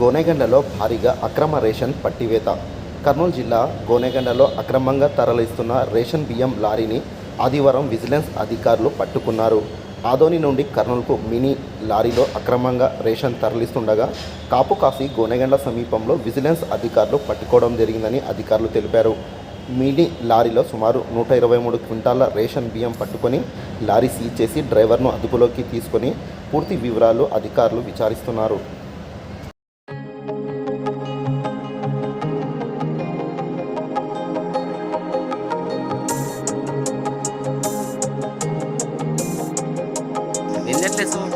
గోనెగండలో భారీగా అక్రమ రేషన్ పట్టివేత. కర్నూలు జిల్లా గోనెగండలో అక్రమంగా తరలిస్తున్న రేషన్ బియ్యం లారీని ఆదివారం విజిలెన్స్ అధికారులు పట్టుకున్నారు. ఆదోని నుండి కర్నూలుకు మినీ లారీలో అక్రమంగా రేషన్ తరలిస్తుండగా కాపు కాసి గోనెగండ సమీపంలో విజిలెన్స్ అధికారులు పట్టుకోవడం జరిగిందని అధికారులు తెలిపారు. మినీ లారీలో సుమారు నూట ఇరవై మూడు క్వింటాల రేషన్ బియ్యం పట్టుకొని లారీ సీజ్ చేసి డ్రైవర్ను అదుపులోకి తీసుకొని పూర్తి వివరాలు అధికారులు విచారిస్తున్నారు. hacerle zoom.